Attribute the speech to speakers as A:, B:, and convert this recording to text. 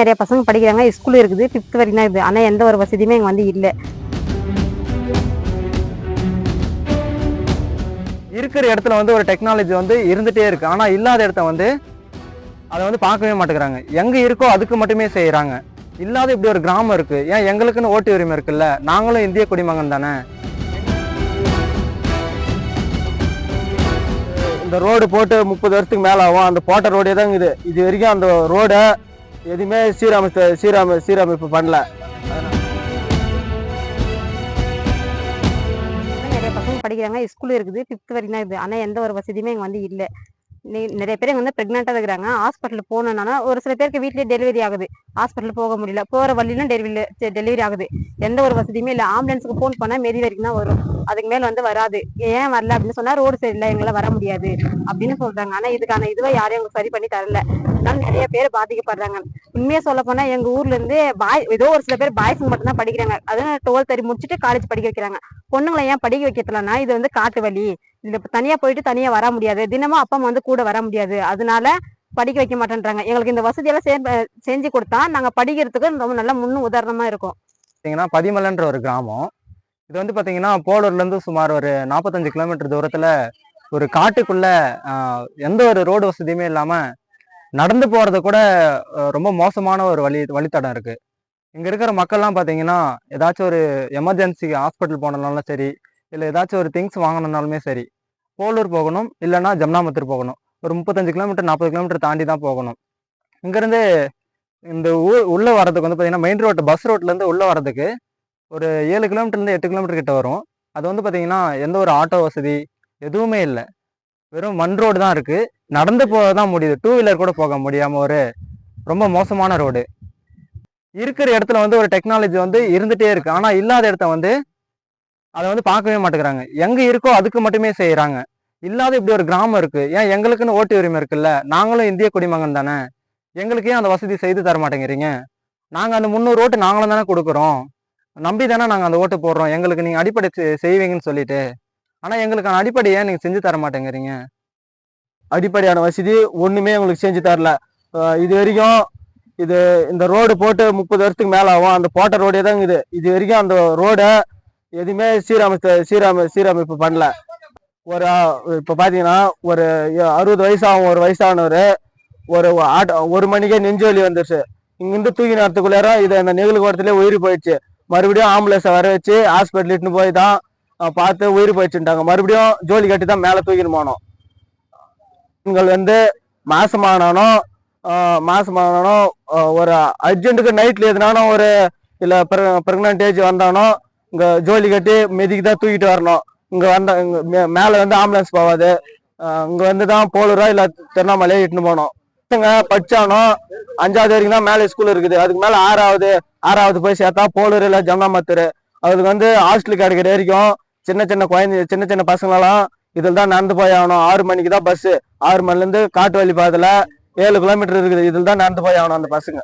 A: நிறைய பசங்க படிக்கிறாங்க. ஸ்கூல் இருக்குது. ஃபிஃப்த் வரைக்கும் தான் இருக்குது. ஆனால் எந்த ஒரு வசதியுமே இங்கே வந்து இல்லை.
B: இருக்கிற இடத்துல வந்து ஒரு டெக்னாலஜி வந்து இருந்துகிட்டே இருக்குது ஆனால் இல்லாத இடத்த வந்து அதை வந்து பார்க்கவே மாட்டேங்கிறாங்க. எங்கே இருக்கோ அதுக்கு மட்டுமே செய்கிறாங்க இல்லாத இப்படி ஒரு கிராமம் இருக்குது ஏன் எங்களுக்குன்னு ஓட்டு உரிமை இருக்குல்ல? நாங்களும் இந்திய குடிமகன் தானே? இந்த ரோடு போட்டு முப்பது வருஷத்துக்கு மேலே ஆகும் அந்த போட்ட ரோடே தான் இது இது வரைக்கும் அந்த ரோடை எதுவுமே சீரமைத்த சீரமை சீரமைப்பு பண்ணல.
A: நிறைய பசங்க படிக்கிறாங்க ஸ்கூல் இருக்குது ஃபிஃப்த் வரைக்கும் தான் இருக்குது. ஆனால் எந்த ஒரு வசதியுமே இங்கே வந்து இல்லை. நிறைய பேர் வந்து ப்ரெக்னெண்ட்டாக இருக்கிறாங்க. ஹாஸ்பிட்டல் போகணுன்னா ஒரு சில பேருக்கு வீட்லயே டெலிவரி ஆகுது. ஹாஸ்பிட்டல் போக முடியல. போகிற வழியிலும் டெலிவரி டெலிவரி ஆகுது. எந்த ஒரு வசதியுமே இல்லை. ஆம்புலன்ஸுக்கு ஃபோன் பண்ணால் மெதி வரைக்கும் தான் வரும். அதுக்கு மேலே வந்து வராது. ஏன் வரல அப்படின்னு சொன்னால் ரோடு சரியில்லை எங்களால் வர முடியாது அப்படின்னு சொல்கிறாங்க ஆனால் இதுக்கான இதுவை யாரும் எங்களுக்கு சரி பண்ணி தரல. அதனால நிறைய பேர் பாதிக்கப்படுறாங்க. உண்மையாக சொல்ல போனால் எங்கள் ஊர்லேருந்து பாய் ஏதோ ஒரு சில பேர் பாய்ஸ் மட்டும் தான் படிக்கிறாங்க. அதுவும் டுவெல்த் தரி முடிச்சுட்டு காலேஜ் படிக்க வைக்கிறாங்க. பொண்ணுங்களை ஏன் படிக்க வைக்கிறதுலன்னா இது வந்து காட்டு வழி இந்த இப்ப தனியா போயிட்டு தனியா வர முடியாது. தினமும் அப்பா அம்மா வந்து கூட வர முடியாது. அதனால படிக்க வைக்க மாட்டேன்றாங்க. எங்களுக்கு இந்த வசதியெல்லாம் செஞ்சு கொடுத்தா நாங்க படிக்கிறதுக்கு ரொம்ப நல்ல முன்னு உதாரணமா இருக்கும்.
B: பார்த்தீங்கன்னா பதிமலன்ற ஒரு கிராமம். இது வந்து பார்த்தீங்கன்னா போலூர்ல இருந்து சுமார் ஒரு நாற்பத்தஞ்சு கிலோமீட்டர் தூரத்துல ஒரு காட்டுக்குள்ள எந்த ஒரு ரோடு வசதியுமே இல்லாம நடந்து போறது கூட ரொம்ப மோசமான ஒரு வழி வழித்தடம் இருக்கு. இங்க இருக்கிற மக்கள்லாம் பார்த்தீங்கன்னா ஏதாச்சும் ஒரு எமர்ஜென்சி ஹாஸ்பிட்டல் போனாலும் சரி இல்லை ஏதாச்சும் ஒரு திங்ஸ் வாங்கணும்னாலுமே சரி போலூர் போகணும் இல்லைன்னா ஜம்னாமத்தூர் போகணும். ஒரு முப்பத்தஞ்சு கிலோமீட்டர் நாற்பது கிலோமீட்டர் தாண்டி தான் போகணும். இங்கேருந்து இந்த ஊர் உள்ளே வரதுக்கு வந்து பார்த்தீங்கன்னா மெயின் ரோட்டு பஸ் ரோட்லேருந்து உள்ளே வரதுக்கு ஒரு ஏழு கிலோமீட்டர்லேருந்து எட்டு கிலோமீட்டர் கிட்ட வரும். அது வந்து பார்த்தீங்கன்னா எந்த ஒரு ஆட்டோ வசதி எதுவுமே இல்லை. வெறும் மண் ரோடு தான் இருக்குது நடந்து போக தான் முடியுது. டூ வீலர் கூட போக முடியாமல் ஒரு ரொம்ப மோசமான ரோடு இருக்கிற இடத்துல வந்து ஒரு டெக்னாலஜி வந்து இருந்துகிட்டே இருக்குது ஆனால் இல்லாத இடத்த வந்து அதை வந்து பார்க்கவே மாட்டேங்கிறாங்க. எங்கே இருக்கோ அதுக்கு மட்டுமே செய்கிறாங்க இல்லாத இப்படி ஒரு கிராமம் இருக்குது ஏன் எங்களுக்குன்னு ஓட்டு உரிமை இருக்குல்ல? நாங்களும் இந்திய குடிமகன் தானே? எங்களுக்கு ஏன் அந்த வசதி செய்து தர மாட்டேங்கிறீங்க? நாங்கள் அந்த முந்நூறு ஓட்டு நாங்களும் தானே கொடுக்குறோம். நம்பி தானே நாங்கள் அந்த ஓட்டு போடுறோம். எங்களுக்கு நீங்கள் அடிப்படை செய்வீங்கன்னு சொல்லிட்டு. ஆனால் எங்களுக்கான அடிப்படை ஏன் செஞ்சு தர மாட்டேங்கிறீங்க?
C: அடிப்படையான வசதி ஒன்றுமே உங்களுக்கு செஞ்சு தரல. இது வரைக்கும் இது இந்த ரோடு போட்டு முப்பது வருஷத்துக்கு மேலே ஆகும் அந்த போட்ட ரோடே தான் இது. இது வரைக்கும் அந்த ரோடை எதுவுமே சீரமைத்த சீரமை சீரமைப்பு பண்ணல. ஒரு இப்போ பார்த்தீங்கன்னா ஒரு அறுபது வயசாகும் ஒரு வயசானவர் ஒரு ஆட்டோ ஒரு மணிக்கே நெஞ்சு வலி வந்துருச்சு. இங்கிருந்து தூக்கி நேரத்துக்குள்ளார இது அந்த நெகிழ் உயிர் போயிடுச்சு. மறுபடியும் ஆம்புலன்ஸை வர வச்சு ஹாஸ்பிட்டல் இட்டுன்னு போய் தான் பார்த்து உயிர் போயிடுச்சுட்டாங்க மறுபடியும் ஜோலி கட்டி தான் மேலே தூக்கின்னு போனோம். பெண்கள் வந்து மாசமானாலும் ஆஹ் ஒரு அர்ஜென்ட்டுக்கு நைட்ல எதுனாலும் ஒரு இல்லை பிரெக்னன்ட் ஏஜ் வந்தானோ இங்க ஜோலி கட்டி மெதிக்கு தான் தூக்கிட்டு வரணும். இங்க வந்த இங்க மே- மேல வந்து ஆம்புலன்ஸ் போகாது. இங்கே இங்க வந்து தான் போலூரா இல்ல திருவண்ணாமலையா இட்டுன்னு போனோம் பசங்க படிச்சானோ அஞ்சாவது வரைக்கும் தான் மேல ஸ்கூல் இருக்குது. அதுக்கு மேல ஆறாவது ஆறாவது போய் சேர்த்தா போலூர் இல்ல ஜம்னாமத்தூர் அதுக்கு வந்து ஹாஸ்டல் கிடைக்கிற வரைக்கும் சின்ன சின்ன குழந்தை சின்ன சின்ன பசங்களெல்லாம் இதில் தான் நடந்து போய் ஆகணும். ஆறு மணிக்கு தான் பஸ்ஸு ஆறு மணிலேருந்து காட்டு வழி பாதையில் ஏழு கிலோமீட்டர் இருக்குது. இதில் தான் நடந்து போய் ஆகணும் அந்த பசங்க.